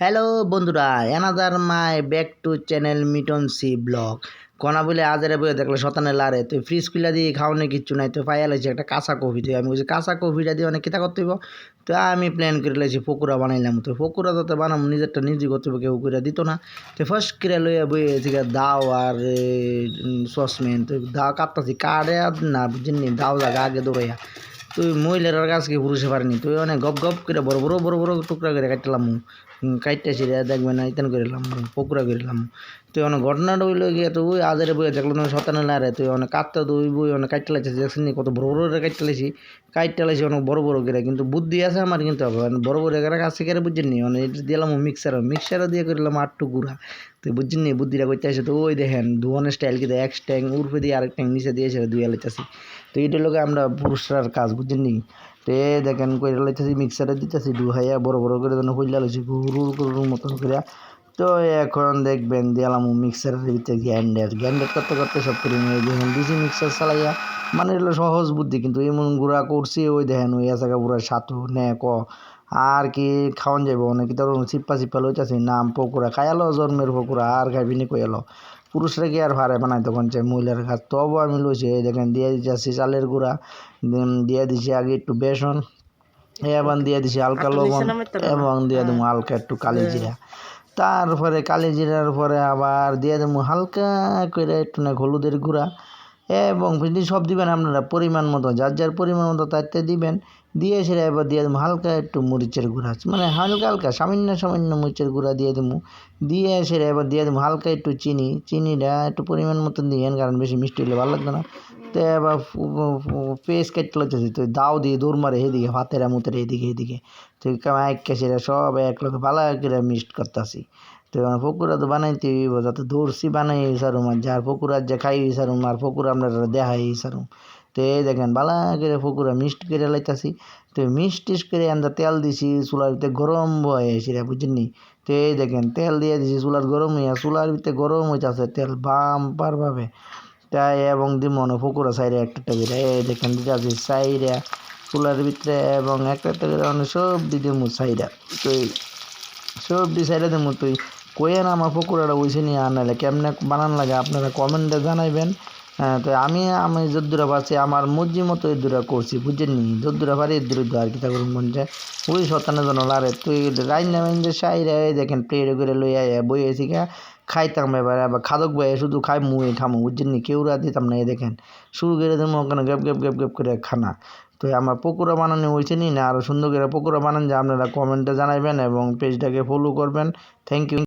Hello বন্ধুরা another my back to channel Miton সি blog কনা বলে আজারে বয়ে দেখলে শতানে লারে, তুই ফ্রিজ খুলে দিয়ে খাওয়ানো কিচ্ছু নাই তো পাইয়া লাইছি একটা কাঁচা কফি। তুই আমি বলছি, কাঁচা কফিটা দিয়ে অনেক কিতা করতে হইব। তো আমি প্ল্যান করে লাইছি পকুড়া বানাইলাম। তো পকুড়া তো বানাম নিজেরটা নিজে করতে হবে, কেউ করে দিত না। তো ফার্স্ট করে লইয়া বইয়ে থেকে দাও আর সসম্যান তো দাও কাটতাছি কাটে আর না, বুঝিনি, দাও জায়গা আগে দৌড়াইয়া তুই মহিলার গাছকে পুরুষে পারিনি? তুই অনেক গপ গপ করে বড় বড় বড় বড় টুকরা করে কাটলাম। কাটতে ছিঁড়ে দেখবে না, ইতেন করিলাম পকুরা করিলাম তুই অনেক ঘটনাটা হইল গিয়ে তো ওই আজারে বই দেখল তুমি শতানে লারে তুই অনেক কাটতে ওই বই অনেক কাটতে লাগছে দেখছিস নি কত বড় বড় কাটতে লাগছি। কাটতে লাগছি অনেক বড় বড় করে, কিন্তু বুদ্ধি আছে আমার, কিন্তু বড় বড় করে কাছে করে বুঝছেন নি, অনেক দিলাম মিক্সার মিক্সারও দিয়ে করলাম আটটু গুড়া। তুই বুঝছেন নি বুদ্ধিটা করতে আসে তো, ওই দেখেন, দুয়ানের স্টাইল কিন্তু এক ট্যাং উর্ফে দিয়ে আরেক ট্যাং নিচে দিয়েছে দুই আলাইতেছি তো এইটার লোকে আমরা পুরুষরার কাজ বুঝছেন নি? তো এ দেখেন কইরা লাইতেছি মিক্সারে দিতেছি দু ডুহাইয়া বড় বড় করে যেন হইলা লইছি, গুরুর গুরুর মতন করে তো এখন দেখবেন দিলাম মিক্সারের ভিতরে গ্যান্ডার গ্যান্ডার করতে করতে সব করে নিয়ে দেখেন দিছি মিক্সার চালাইয়া মানে এগুলো সহজ বুদ্ধি কিন্তু এমন গুঁড়া করছি ওই দেখেন ওই এসাকা পুরা সাতু নে ক আর কি খাওয়ান যাব অনেক তোর চিপ্পা চিপ্পা লইতেছি নাম পকুড়া খাইয়ালো জন্মের পকুড়া আর খাইবি নি কইয়ালো পুরুষরা কি আর ভারে বানাই তখন চাই মহিলার কাজ তবু আমি লইছি এই দেখেন দিয়ে দিচ্ছি চালের গুঁড়া দিয়ে দিছি আগে একটু বেসন এবং দিয়ে দিছি হালকা লবণ এবং দিয়ে দেবো হালকা একটু কালি জিরা। তারপরে কালি জিরার পরে আবার দিয়ে দেবো হালকা করে একটু না হলুদের গুঁড়া। এবং সব দিবেন আপনারা পরিমাণ মতো, যার যার পরিমাণ মতো তাতে দিবেন, দিয়ে সেটা এবার দিয়ে দেবো হালকা একটু মরিচের গুঁড়া। মানে হালকা হালকা, সামান্য সামান্য মরিচের গুঁড়া দিয়ে দেবো। দিয়ে সেটা এবার দিয়ে দেবো হালকা একটু চিনি, চিনিটা একটু পরিমাণ মতন দিয়েন কারণ বেশি মিষ্টি হলে ভালো লাগবে না। তো এবার পেস্ট কেটে লাগতেছি তো দাও দিয়ে দৌড় মারে এদিকে ভাতের মুতের এদিকে এদিকে তো এক সেটা সব এক লোক ভালো করে মিক্সড করতেছি তো পকুড়া তো বানাইতে হইব যাতে দৌড়ছি বানাই সারুম আর যার পকুড়ার যে খাই সারুম আর পকুড়া আমরা দেখাই সারুম তো এই দেখেন বালা করে পকুড়া মিক্সড করে লাইতাছি তো মিক্স টিস করে আমরা তেল দিছি চুলার ভিতরে গরম হয়ে সেটা বুঝেননি তো এই দেখেন তেল দিয়ে দিছি চুলার গরম হইয়া চুলার ভিতরে গরম হইতেছে তেল বাম্পারভাবে তাই এবং দি মনে সাইডে একটা একটা করে এই দেখেন দিতে সাইরা, চুলার ভিতরে এবং একটা একটা অনেক সব দিদি মু সাইডা তুই সব দি সাইডে দেবো তুই কইয়েন আমার পকুড়াটা ওইসে নিয়ে আনালে কেমনে বানান লাগে? আপনারা কমেন্টে জানাইবেন। হ্যাঁ তো আমি আমি যদ্দুরা পাচ্ছি আমার মর্জি মতো এই দূরা করছি বুঝেননি যদ্দুরা পারি এর দূরে আর কি মন যায় ওই শতানে জন লারে, তুই রাইন নামেন যে সাইরে দেখেন প্লেটে করে লই লইয়া বই এসি গা, খাইতাম এবার, আবার খাদক বয়ে শুধু খাই মুয়ে খামো বুঝছেননি কেউ রা দিতাম না এ দেখেন। শুরু করে দেবো ওখানে গ্যাপ গ্যাপ গ্যাপ গ্যাপ করে খানা। তো আমার পকোড়া বানানো হয়েছে নি না আরও সুন্দর করে পকোড়া বানান যে, আপনারা কমেন্টে জানাবেন এবং পেজটাকে ফলো করবেন। Thank you